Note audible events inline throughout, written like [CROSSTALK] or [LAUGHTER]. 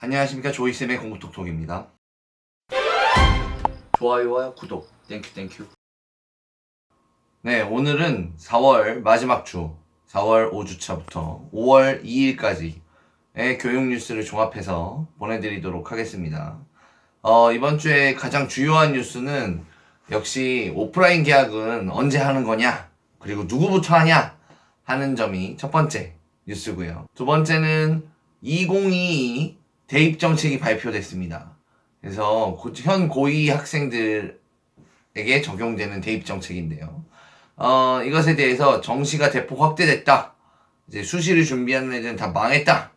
안녕하십니까 조이쌤의 공부톡톡입니다. 좋아요와 구독 땡큐 땡큐. 네 오늘은 4월 마지막 주 4월 5주차부터 5월 2일까지의 교육 뉴스를 종합해서 보내드리도록 하겠습니다. 어, 이번 주에 가장 주요한 뉴스는 역시 오프라인 계약은 언제 하는 거냐 그리고 누구부터 하냐 하는 점이 첫 번째 뉴스고요. 두 번째는 2022 대입 정책이 발표됐습니다. 그래서 고- 현 고2 학생들에게 적용되는 대입 정책인데요. 어, 이것에 대해서 정시가 대폭 확대됐다. 이제 수시를 준비하는 애들은 다 망했다.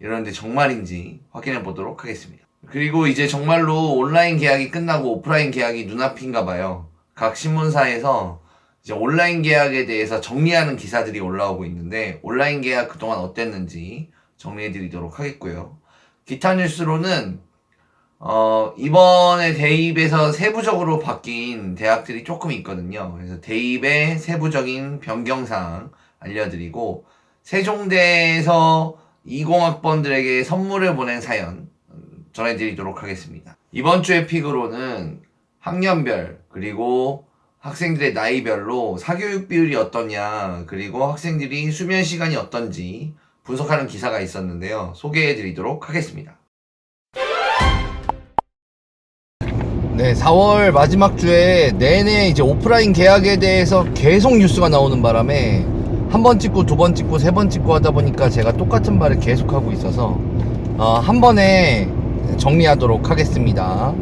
이러는데 정말인지 확인해 보도록 하겠습니다. 그리고 이제 정말로 온라인 계약이 끝나고 오프라인 계약이 눈앞인가 봐요. 각 신문사에서 이제 온라인 계약에 대해서 정리하는 기사들이 올라오고 있는데 온라인 계약 그동안 어땠는지 정리해 드리도록 하겠고요. 기타 뉴스로는 어, 이번에 대입에서 세부적으로 바뀐 대학들이 조금 있거든요. 그래서 대입의 세부적인 변경사항 알려드리고 세종대에서 20학번들에게 선물을 보낸 사연 음, 전해드리도록 하겠습니다. 이번 주의 픽으로는 학년별 그리고 학생들의 나이별로 사교육 비율이 어떠냐 그리고 학생들이 수면 시간이 어떤지 분석하는 기사가 있었는데요. 소개해 드리도록 하겠습니다. 네, 4월 마지막 주에 내내 이제 오프라인 계약에 대해서 계속 뉴스가 나오는 바람에 한 번 찍고 두 번 찍고 세 번 찍고 하다 보니까 제가 똑같은 말을 계속 하고 있어서 어, 한 번에 정리하도록 하겠습니다.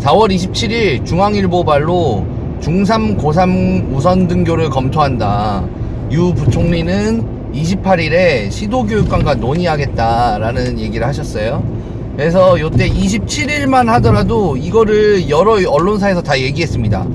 4월 27일 중앙일보 발로 중3 고3 우선 등교를 검토한다. 유 부총리는 28일에 시도교육감과 논의하겠다라는 얘기를 하셨어요. 그래서 요때 27일만 하더라도 이거를 여러 언론사에서 다 얘기했습니다.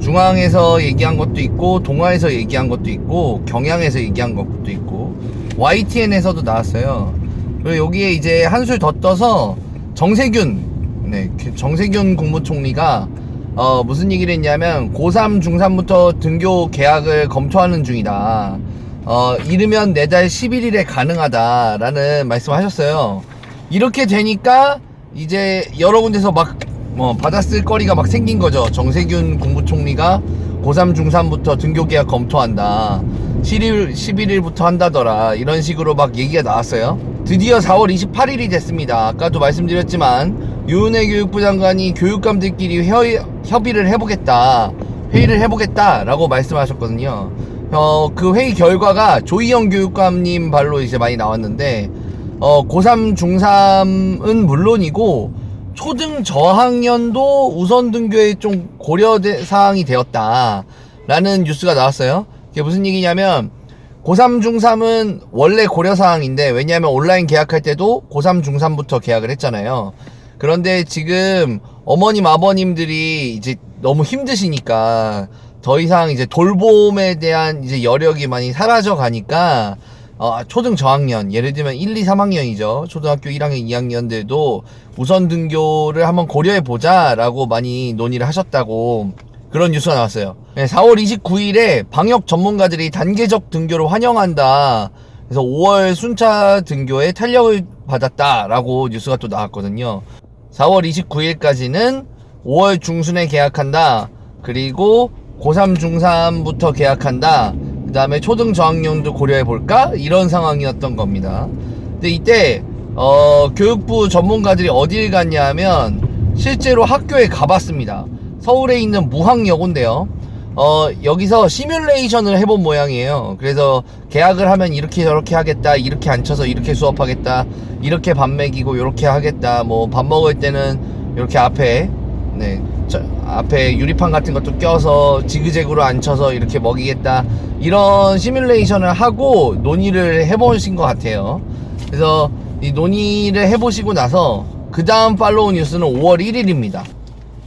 중앙에서 얘기한 것도 있고 동아에서 얘기한 것도 있고 경향에서 얘기한 것도 있고 YTN에서도 나왔어요. 그리고 여기에 이제 한술 더 떠서 정세균 네, 정세균 국무총리가 어, 무슨 얘기를 했냐면 고3 중3부터 등교 계약을 검토하는 중이다. 어, 이르면 내달 11일에 가능하다라는 말씀하셨어요. 이렇게 되니까 이제 여러 군데서 막 뭐 받았을 거리가 막 생긴 거죠. 정세균 국무총리가 고3 중3부터 등교 계약 검토한다. 11일 11일부터 한다더라. 이런 식으로 막 얘기가 나왔어요. 드디어 4월 28일이 됐습니다. 아까도 말씀드렸지만 유은혜 교육부 장관이 교육감들끼리 회의, 협의를 해보겠다. 회의를 해보겠다라고 말씀하셨거든요. 어, 그 회의 결과가 조희영 교육감님 발로 이제 많이 나왔는데 어, 고3, 중3은 물론이고 초등 저학년도 우선 등교에 좀 고려 사항이 되었다. 라는 뉴스가 나왔어요. 그게 무슨 얘기냐면 고3, 중3은 원래 고려 사항인데 왜냐하면 온라인 계약할 때도 고3, 중3부터 계약을 했잖아요. 그런데 지금 어머님, 아버님들이 이제 너무 힘드시니까 더 이상 이제 돌봄에 대한 이제 여력이 많이 사라져 가니까 어, 초등 저학년, 예를 들면 1, 2, 3학년이죠. 초등학교 1학년, 2학년들도 우선 등교를 한번 고려해 보자라고 많이 논의를 하셨다고 그런 뉴스가 나왔어요. 네, 4월 29일에 방역 전문가들이 단계적 등교를 환영한다. 그래서 5월 순차 등교에 탄력을 받았다라고 뉴스가 또 나왔거든요. 4월 29일까지는 5월 중순에 계약한다. 그리고 고3 중3부터 계약한다. 그 다음에 초등 저학년도 고려해 볼까? 이런 상황이었던 겁니다. 근데 이때, 어, 교육부 전문가들이 어딜 갔냐 하면, 실제로 학교에 가봤습니다. 서울에 있는 무학여고인데요. 어, 여기서 시뮬레이션을 해본 모양이에요. 그래서 계약을 하면 이렇게 저렇게 하겠다, 이렇게 앉혀서 이렇게 수업하겠다, 이렇게 밥 먹이고 이렇게 하겠다, 뭐 밥 먹을 때는 이렇게 앞에, 네, 저, 앞에 유리판 같은 것도 껴서 지그재그로 앉혀서 이렇게 먹이겠다. 이런 시뮬레이션을 하고 논의를 해보신 것 같아요. 그래서 이 논의를 해보시고 나서 그 다음 팔로우 뉴스는 5월 1일입니다.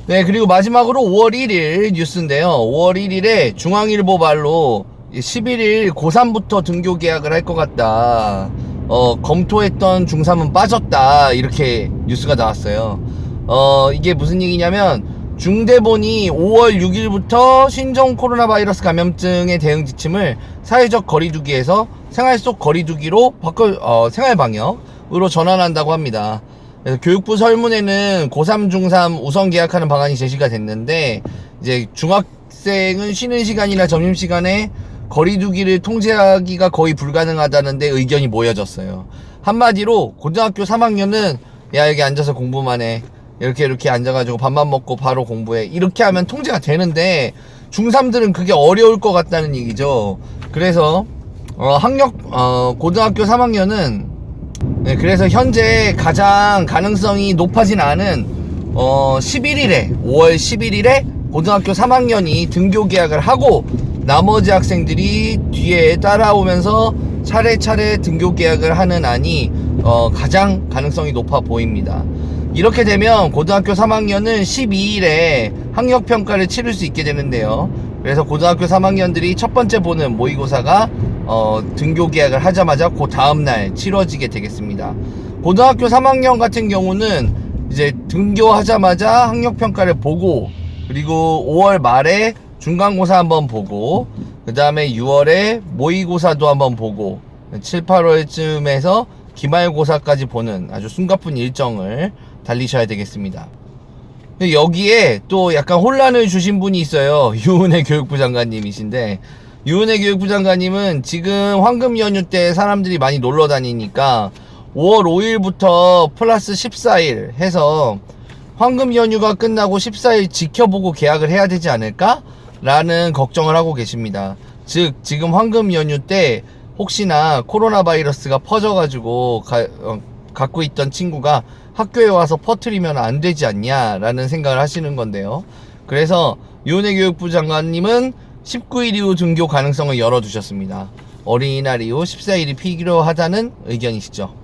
네 그리고 마지막으로 5월 1일 뉴스인데요. 5월 1일에 중앙일보 발로 11일 고3부터 등교 계약을 할 것 같다. 어, 검토했던 중3은 빠졌다. 이렇게 뉴스가 나왔어요 어, 이게 무슨 얘기냐면 중대본이 5월 6일부터 신종 코로나 바이러스 감염증의 대응 지침을 사회적 거리두기에서 생활 속 거리두기로 바꿔 어, 생활 방역으로 전환한다고 합니다. 그래서 교육부 설문에는 고3, 중3 우선 계약하는 방안이 제시가 됐는데 이제 중학생은 쉬는 시간이나 점심 시간에 거리두기를 통제하기가 거의 불가능하다는데 의견이 모여졌어요. 한마디로 고등학교 3학년은 야 여기 앉아서 공부만 해. 이렇게 이렇게 앉아가지고 밥만 먹고 바로 공부해. 이렇게 하면 통제가 되는데 중3들은 그게 어려울 것 같다는 얘기죠. 그래서 어, 학력 어, 고등학교 3학년은 네, 그래서 현재 가장 가능성이 높아진 않은 어, 11일에 5월 11일에 고등학교 3학년이 등교 계약을 하고 나머지 학생들이 뒤에 따라오면서 차례차례 등교 계약을 하는 안이 어, 가장 가능성이 높아 보입니다. 이렇게 되면 고등학교 3학년은 12일에 학력평가를 치를 수 있게 되는데요. 그래서 고등학교 3학년들이 첫 번째 보는 모의고사가 어, 등교 계약을 하자마자 그 다음날 치러지게 되겠습니다. 고등학교 3학년 같은 경우는 이제 등교하자마자 학력평가를 보고 그리고 5월 말에 중간고사 한번 보고 그 다음에 6월에 모의고사도 한번 보고 7, 8월쯤에서 기말고사까지 보는 아주 숨가쁜 일정을 달리셔야 되겠습니다. 여기에 또 약간 혼란을 주신 분이 있어요. [LAUGHS] 유은혜 교육부 장관님이신데 유은혜 교육부 장관님은 지금 황금 연휴 때 사람들이 많이 놀러 다니니까 5월 5일부터 플러스 14일 해서 황금 연휴가 끝나고 14일 지켜보고 계약을 해야 되지 않을까? 라는 걱정을 하고 계십니다. 즉, 지금 황금 연휴 때 혹시나 코로나 바이러스가 퍼져가지고 가, 어, 갖고 있던 친구가 학교에 와서 퍼트리면 안 되지 않냐라는 생각을 하시는 건데요. 그래서 유은혜 교육부 장관님은 19일 이후 등교 가능성을 열어두셨습니다. 어린이날 이후 14일이 필요하다는 의견이시죠.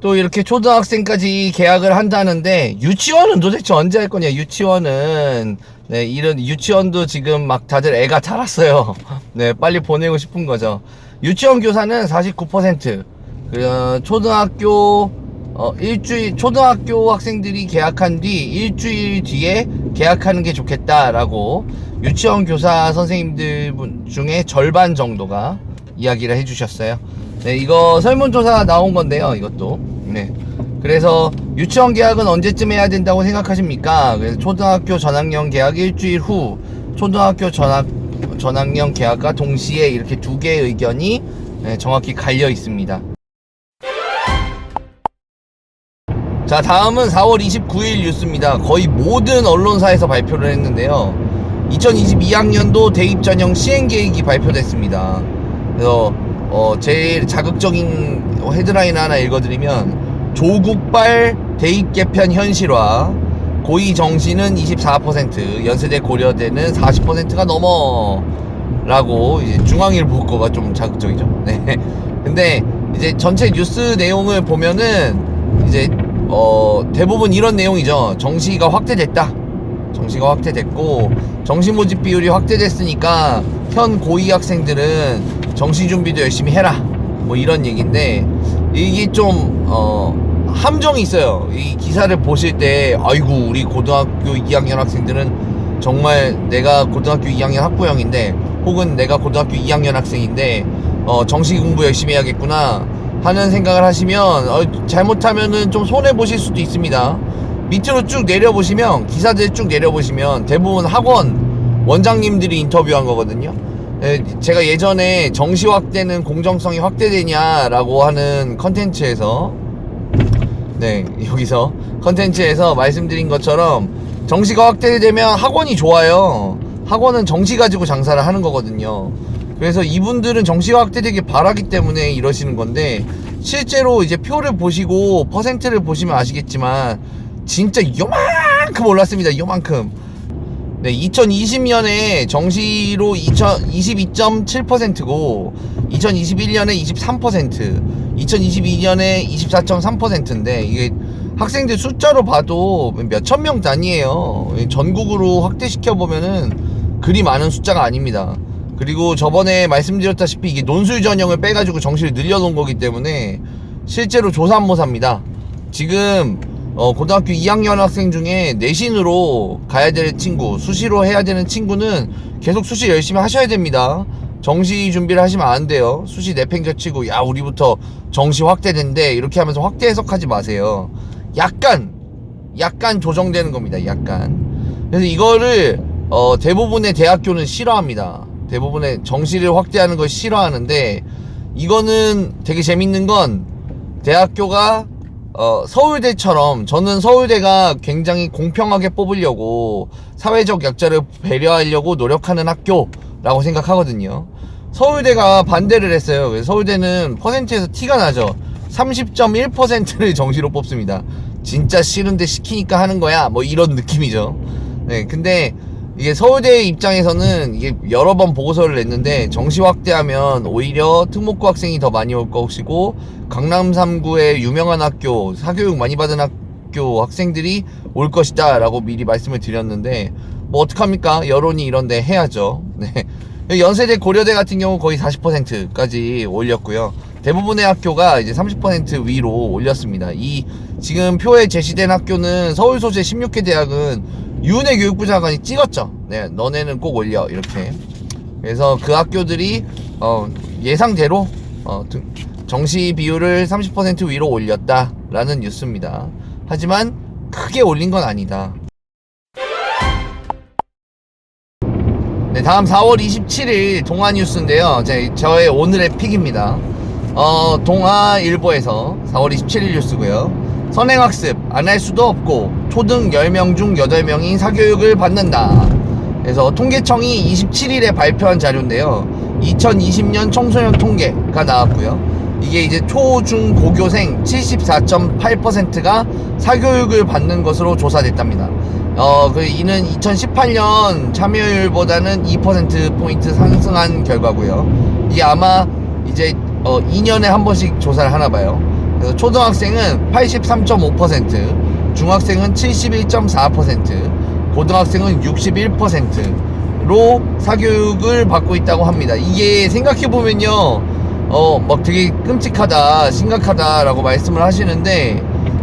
또 이렇게 초등학생까지 계약을 한다는데 유치원은 도대체 언제 할 거냐 유치원은 네 이런 유치원도 지금 막 다들 애가 자랐어요 [LAUGHS] 네 빨리 보내고 싶은 거죠 유치원 교사는 49% 그, 초등학교 어, 일주일 초등학교 학생들이 계약한 뒤 일주일 뒤에 계약하는 게 좋겠다라고 유치원 교사 선생님들 분 중에 절반 정도가 이야기를 해주셨어요. 네, 이거 설문조사 나온 건데요, 이것도. 네. 그래서 유치원 계약은 언제쯤 해야 된다고 생각하십니까? 그래서 초등학교 전학년 계약 일주일 후, 초등학교 전학, 전학년 계약과 동시에 이렇게 두 개의 의견이 네, 정확히 갈려 있습니다. 자, 다음은 4월 29일 뉴스입니다. 거의 모든 언론사에서 발표를 했는데요. 2022학년도 대입 전형 시행 계획이 발표됐습니다. 그래서 어, 제일 자극적인 헤드라인 하나 읽어드리면 조국발 대입 개편 현실화 고의 정시는 24% 연세대 고려대는 40%가 넘어 라고 이제 중앙일보거가 좀 자극적이죠. 네. 근데 이제 전체 뉴스 내용을 보면은 이제 어 대부분 이런 내용이죠. 정시가 확대됐다. 정시가 확대됐고 정시 모집 비율이 확대됐으니까 현 고2 학생들은 정시 준비도 열심히 해라. 뭐 이런 얘기인데 이게 좀 어, 함정이 있어요. 이 기사를 보실 때 아이고 우리 고등학교 2학년 학생들은 정말 내가 고등학교 2학년 학부형인데 혹은 내가 고등학교 2학년 학생인데 어, 정시 공부 열심히 해야겠구나 하는 생각을 하시면 어, 잘못하면은 좀 손해 보실 수도 있습니다. 밑으로 쭉 내려보시면 기사들 쭉 내려보시면 대부분 학원 원장님들이 인터뷰한 거거든요. 에, 제가 예전에 정시 확대는 공정성이 확대되냐라고 하는 컨텐츠에서 네 여기서 컨텐츠에서 말씀드린 것처럼 정시가 확대되면 학원이 좋아요. 학원은 정시 가지고 장사를 하는 거거든요. 그래서 이분들은 정시가 확대되길 바라기 때문에 이러시는 건데 실제로 이제 표를 보시고 퍼센트를 보시면 아시겠지만 진짜 요만큼 올랐습니다. 요만큼. 네, 2020년에 정시로 22.7%고 2021년에 23%, 2022년에 24.3%인데 이게 학생들 숫자로 봐도 몇 천 명 단위예요. 전국으로 확대시켜 보면은 그리 많은 숫자가 아닙니다. 그리고 저번에 말씀드렸다시피 이게 논술 전형을 빼가지고 정시를 늘려놓은 거기 때문에 실제로 조산모사입니다. 지금 어, 고등학교 2학년 학생 중에 내신으로 가야 될 친구, 수시로 해야 되는 친구는 계속 수시 열심히 하셔야 됩니다. 정시 준비를 하시면 안 돼요. 수시 내팽겨치고 야 우리부터 정시 확대된대 이렇게 하면서 확대 해석하지 마세요. 약간 약간 조정되는 겁니다. 약간. 그래서 이거를 어, 대부분의 대학교는 싫어합니다. 대부분의 정시를 확대하는 걸 싫어하는데 이거는 되게 재밌는 건 대학교가 어, 서울대처럼 저는 서울대가 굉장히 공평하게 뽑으려고 사회적 약자를 배려하려고 노력하는 학교라고 생각하거든요. 서울대가 반대를 했어요. 서울대는 퍼센트에서 티가 나죠. 30.1%를 정시로 뽑습니다. 진짜 싫은데 시키니까 하는 거야. 뭐 이런 느낌이죠. 네, 근데 이게 서울대 입장에서는 이게 여러 번 보고서를 냈는데 정시 확대하면 오히려 특목고 학생이 더 많이 올 것이고 강남 3구의 유명한 학교 사교육 많이 받은 학교 학생들이 올 것이다 라고 미리 말씀을 드렸는데 뭐 어떡합니까? 여론이 이런데 해야죠. 네. 연세대 고려대 같은 경우 거의 40%까지 올렸고요 대부분의 학교가 이제 30% 위로 올렸습니다 이 지금 표에 제시된 학교는 서울 소재 16개 대학은 유은혜 교육부 장관이 찍었죠. 네, 너네는 꼭 올려 이렇게. 그래서 그 학교들이 어, 예상대로 어, 등- 정시 비율을 30% 위로 올렸다라는 뉴스입니다. 하지만 크게 올린 건 아니다. 네, 다음 4월 27일 동아 뉴스인데요. 제, 저의 오늘의 픽입니다. 어, 동아일보에서 4월 27일 뉴스고요. 선행학습 안 할 수도 없고 초등 10명 중 8명이 사교육을 받는다. 그래서 통계청이 27일에 발표한 자료인데요. 2020년 청소년 통계가 나왔고요. 이게 이제 초, 중, 고교생 74.8%가 사교육을 받는 것으로 조사됐답니다. 어, 그 이는 2018년 참여율보다는 2%포인트 상승한 결과고요. 이게 아마 이제 어, 2년에 한 번씩 조사를 하나 봐요. 그래서 초등학생은 83.5%, 중학생은 71.4%, 고등학생은 61%로 사교육을 받고 있다고 합니다. 이게 생각해보면요, 어, 막 되게 끔찍하다, 심각하다라고 말씀을 하시는데,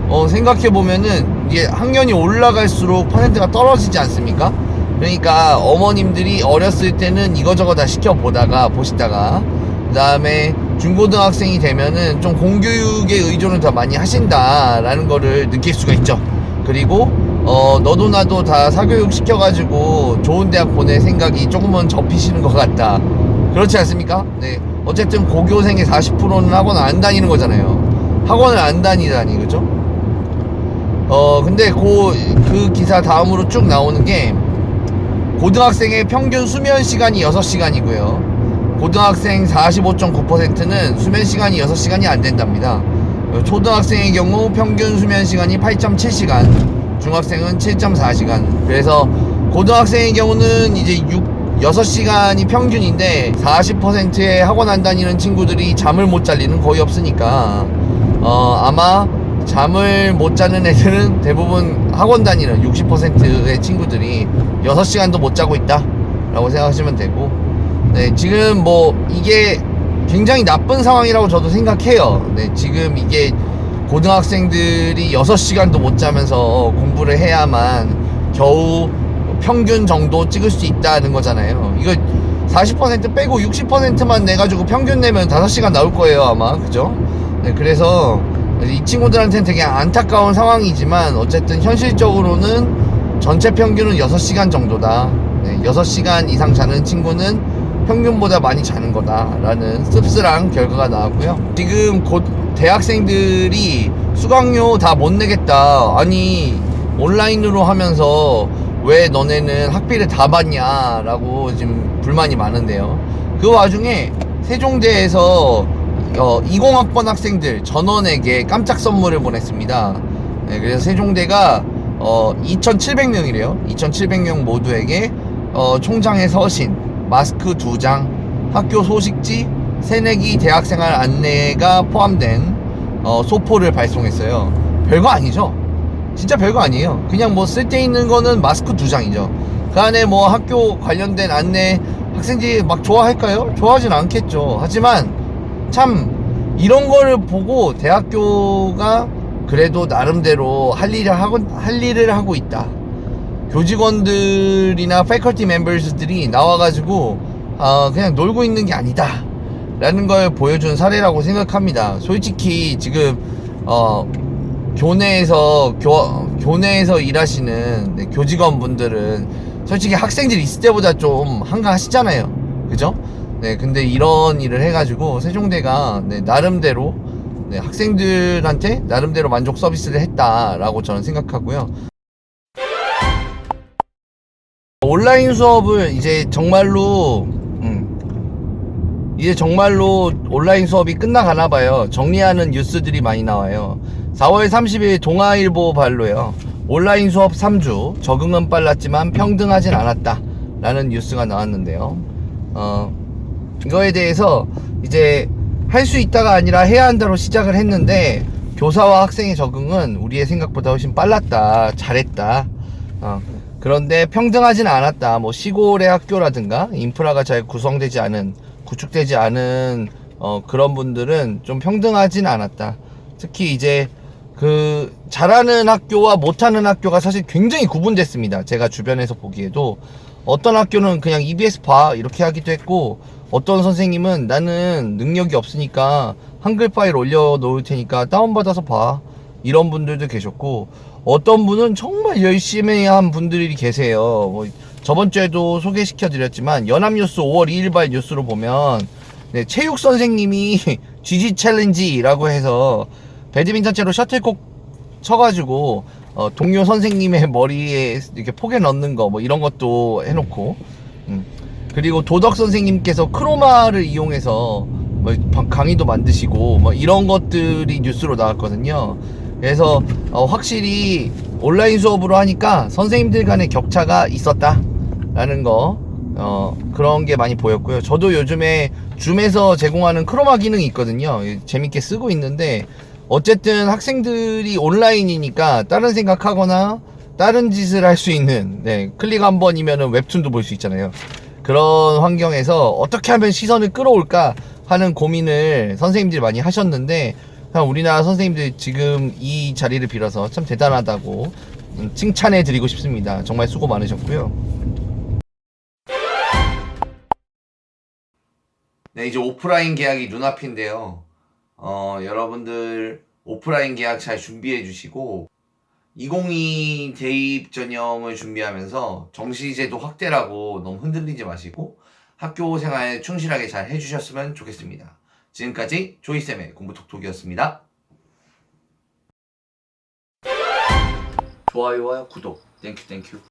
어, 생각해보면은 이게 학년이 올라갈수록 퍼센트가 떨어지지 않습니까? 그러니까 어머님들이 어렸을 때는 이거저거 다 시켜보다가, 보시다가, 그 다음에 중고등학생이 되면은 좀 공교육의 의존을 더 많이 하신다라는 거를 느낄 수가 있죠. 그리고 어 너도 나도 다 사교육 시켜가지고 좋은 대학 보낼 생각이 조금은 접히시는 것 같다. 그렇지 않습니까? 네. 어쨌든 고교생의 40%는 학원 안 다니는 거잖아요. 학원을 안 다니다니 그죠? 어 근데 그, 그 기사 다음으로 쭉 나오는 게 고등학생의 평균 수면 시간이 6시간이고요. 고등학생 45.9%는 수면 시간이 6시간이 안 된답니다. 초등학생의 경우 평균 수면 시간이 8.7시간, 중학생은 7.4시간. 그래서 고등학생의 경우는 이제 6, 6시간이 평균인데 40%의 학원 안 다니는 친구들이 잠을 못잘 리는 거의 없으니까 어, 아마 잠을 못 자는 애들은 대부분 학원 다니는 60%의 친구들이 6시간도 못 자고 있다 라고 생각하시면 되고 네, 지금 뭐 이게 굉장히 나쁜 상황이라고 저도 생각해요. 네, 지금 이게 고등학생들이 6시간도 못 자면서 공부를 해야만 겨우 평균 정도 찍을 수 있다는 거잖아요. 이거 40% 빼고 60%만 내가지고 평균 내면 5시간 나올 거예요, 아마. 그죠? 네, 그래서 이 친구들한테는 되게 안타까운 상황이지만 어쨌든 현실적으로는 전체 평균은 6시간 정도다. 네, 6시간 이상 자는 친구는 평균보다 많이 자는 거다라는 씁쓸한 결과가 나왔고요. 지금 곧 대학생들이 수강료 다 못 내겠다. 아니 온라인으로 하면서 왜 너네는 학비를 다 받냐라고 지금 불만이 많은데요. 그 와중에 세종대에서 어, 20학번 학생들 전원에게 깜짝 선물을 보냈습니다. 네, 그래서 세종대가 어, 2,700명이래요. 2,700명 모두에게 어, 총장의 서신, 마스크 두 장, 학교 소식지, 새내기 대학생활 안내가 포함된 어, 소포를 발송했어요. 별거 아니죠? 진짜 별거 아니에요. 그냥 뭐 쓸데있는 거는 마스크 두 장이죠. 그 안에 뭐 학교 관련된 안내 학생들이 막 좋아할까요? 좋아하진 않겠죠. 하지만 참 이런 거를 보고 대학교가 그래도 나름대로 할 일을 하고 할 일을 하고 있다. 교직원들이나 패컬티 멤버들이 나와가지고 어, 그냥 놀고 있는 게 아니다. 라는 걸 보여준 사례라고 생각합니다. 솔직히 지금 어, 교내에서 교 교내에서 일하시는 네, 교직원 분들은 솔직히 학생들 있을 때보다 좀 한가하시잖아요. 그죠? 네, 근데 이런 일을 해가지고 세종대가 네, 나름대로 네, 학생들한테 나름대로 만족 서비스를 했다라고 저는 생각하고요. 온라인 수업을 이제 정말로 음, 이제 정말로 온라인 수업이 끝나가나 봐요. 정리하는 뉴스들이 많이 나와요. 4월 30일 동아일보 발로요. 온라인 수업 3주 적응은 빨랐지만 평등하진 않았다. 라는 뉴스가 나왔는데요. 어, 이거에 대해서 이제 할 수 있다가 아니라 해야 한다로 시작을 했는데 교사와 학생의 적응은 우리의 생각보다 훨씬 빨랐다. 잘했다. 어, 그런데 평등하진 않았다. 뭐 시골의 학교라든가 인프라가 잘 구성되지 않은 구축되지 않은 어, 그런 분들은 좀 평등하진 않았다. 특히 이제 그 잘하는 학교와 못하는 학교가 사실 굉장히 구분됐습니다. 제가 주변에서 보기에도 어떤 학교는 그냥 EBS 봐 이렇게 하기도 했고 어떤 선생님은 나는 능력이 없으니까 한글 파일 올려 놓을 테니까 다운받아서 봐 이런 분들도 계셨고 어떤 분은 정말 열심히 한 분들이 계세요. 뭐 저번 주에도 소개시켜 드렸지만 연합뉴스 5월 2일 발 뉴스로 보면 네, 체육 선생님이 [LAUGHS] GG 챌린지라고 해서 배드민턴 채로 셔틀콕 쳐가지고 어, 동료 선생님의 머리에 이렇게 포개 넣는 거 뭐 이런 것도 해놓고 음. 그리고 도덕 선생님께서 크로마를 이용해서 뭐 방- 강의도 만드시고 뭐 이런 것들이 뉴스로 나왔거든요. 그래서 어, 확실히 온라인 수업으로 하니까 선생님들 간의 격차가 있었다라는 거 어, 그런 게 많이 보였고요. 저도 요즘에 줌에서 제공하는 크로마 기능이 있거든요. 재밌게 쓰고 있는데 어쨌든 학생들이 온라인이니까 다른 생각하거나 다른 짓을 할 수 있는 네, 클릭 한 번이면은 웹툰도 볼 수 있잖아요. 그런 환경에서 어떻게 하면 시선을 끌어올까 하는 고민을 선생님들이 많이 하셨는데 참 우리나라 선생님들 지금 이 자리를 빌어서 참 대단하다고 음, 칭찬해 드리고 싶습니다. 정말 수고 많으셨고요. 네, 이제 오프라인 계약이 눈앞인데요. 어, 여러분들 오프라인 계약 잘 준비해 주시고 2022 대입 전형을 준비하면서 정시제도 확대라고 너무 흔들리지 마시고 학교 생활 충실하게 잘 해주셨으면 좋겠습니다. 지금까지 조이쌤의 공부톡톡이었습니다. 좋아요와 구독 땡큐 땡큐